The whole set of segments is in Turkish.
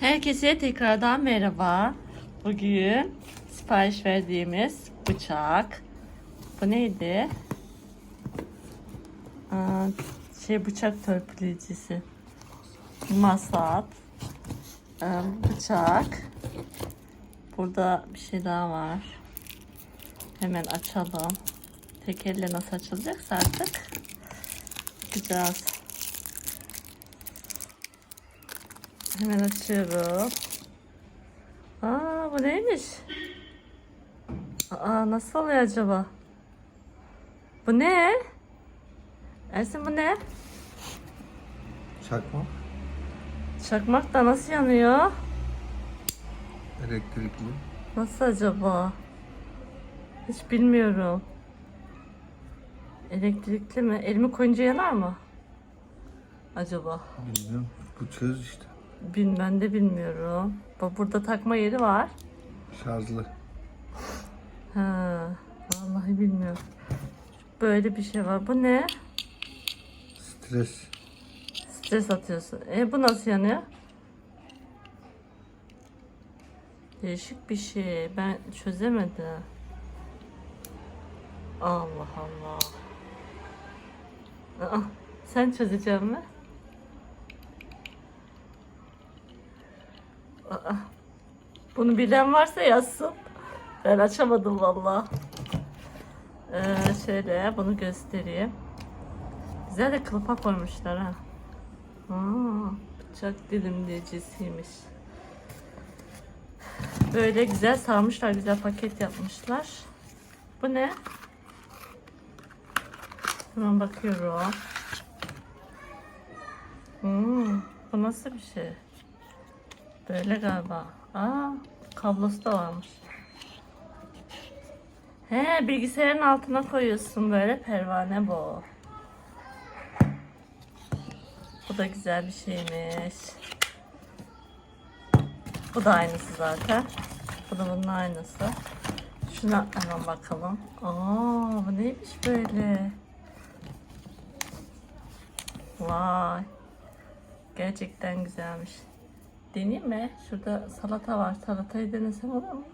Herkese tekrardan merhaba. Bugün sipariş verdiğimiz bıçak. Bu neydi? Aa, şey bıçak törpüleyicisi. Masat. Ee, bıçak. Burada bir şey daha var. Hemen açalım. Tek elle nasıl açılacaksa artık bakacağız. Hemen açıyorum. Aa bu neymiş? Aa nasıl oluyor acaba? Bu ne? Ersin bu ne? Çakma. Çakmak da nasıl yanıyor? Elektrikli. Nasıl acaba? Hiç bilmiyorum. Elektrikli mi? Elimi koyunca yanar mı? Acaba? Bilmiyorum. Bu çöz işte. Bin, ben de bilmiyorum. Bak burada takma yeri var. Şarjlı. Ha, vallahi bilmiyorum. Böyle bir şey var. Bu ne? Stres. Stres atıyorsun. E bu nasıl yanıyor? Değişik bir şey. Ben çözemedim. Allah Allah. Aa, sen çözecek mi? Bunu bilen varsa yazsın. Ben açamadım vallahi. Ee, şöyle bunu göstereyim. Güzel de kılıfa koymuşlar ha. Aa, bıçak dilimleyicisiymiş. Böyle güzel sarmışlar, güzel paket yapmışlar. Bu ne? Hemen bakıyorum. Hmm, bu nasıl bir şey? Böyle galiba. Aa, kablosu da varmış. He, bilgisayarın altına koyuyorsun böyle pervane bu. Bu da güzel bir şeymiş. Bu da aynısı zaten. Bu da bunun aynısı. Şuna hemen bakalım. Aa, bu neymiş böyle? Vay. Gerçekten güzelmiş. Deneyeyim mi? Şurada salata var. Salatayı denesem olur mu?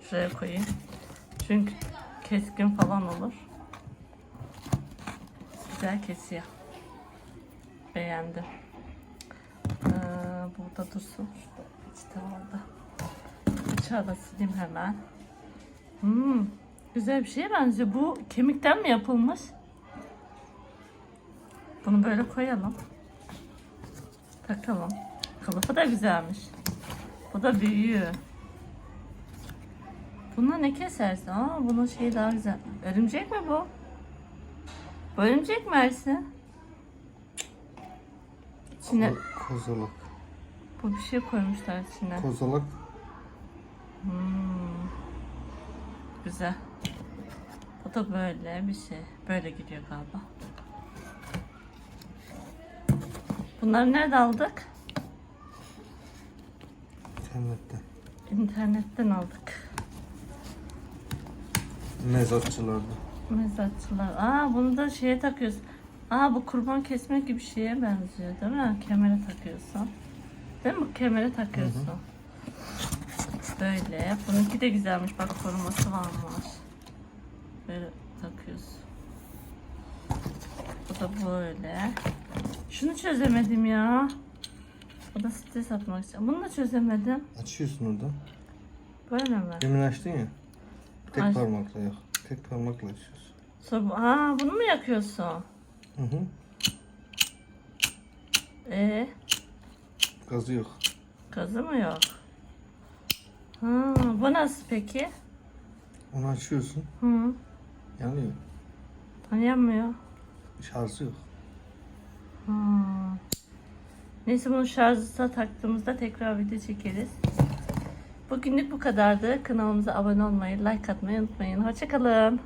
Şuraya koyayım. Çünkü keskin falan olur. Güzel kesiyor. Beğendim. Ee, burada dursun. Şurada orada. Bıçağı da sileyim hemen. Hmm, güzel bir şeye benziyor. Bu kemikten mi yapılmış? Bunu böyle koyalım. Takalım. Kılıfı da güzelmiş. Bu da büyüyor. Buna ne kesersin? Aa, bunun şeyi daha güzel. Örümcek mi bu? Bu örümcek mi Ersin? İçine Ko- Kozalak. bu bir şey koymuşlar içine. Kozalak. Hmm. Güzel. Bu da böyle bir şey. Böyle gidiyor galiba. Bunları nerede aldık? İnternette. İnternetten aldık. Mezatçılarda. Mezatçılar. Aa bunu da şeye takıyorsun. Aa bu kurban kesmek gibi şeye benziyor değil mi? Kemere takıyorsun. Değil mi? Kemere takıyorsun. Böyle. Bununki de güzelmiş. Bak koruması varmış. Böyle takıyorsun. Bu da böyle. Şunu çözemedim ya. Bu da stres atmak için. Bunu da çözemedim. Açıyorsun orada. Böyle mi? Demin açtın ya. Tek Aç. parmakla yok. Tek parmakla açıyorsun. Sonra, aa bunu mu yakıyorsun? Hı hı. Ee, Gazı yok. gazı mı yok? Ha, bu nasıl peki? Onu açıyorsun. Hı, Yanıyor. tanıyamıyor. Şarjı yok. Ha. Neyse bunu şarjısa taktığımızda tekrar video çekeriz. Bugünlük bu kadardı. Kanalımıza abone olmayı, like atmayı unutmayın. Hoşçakalın.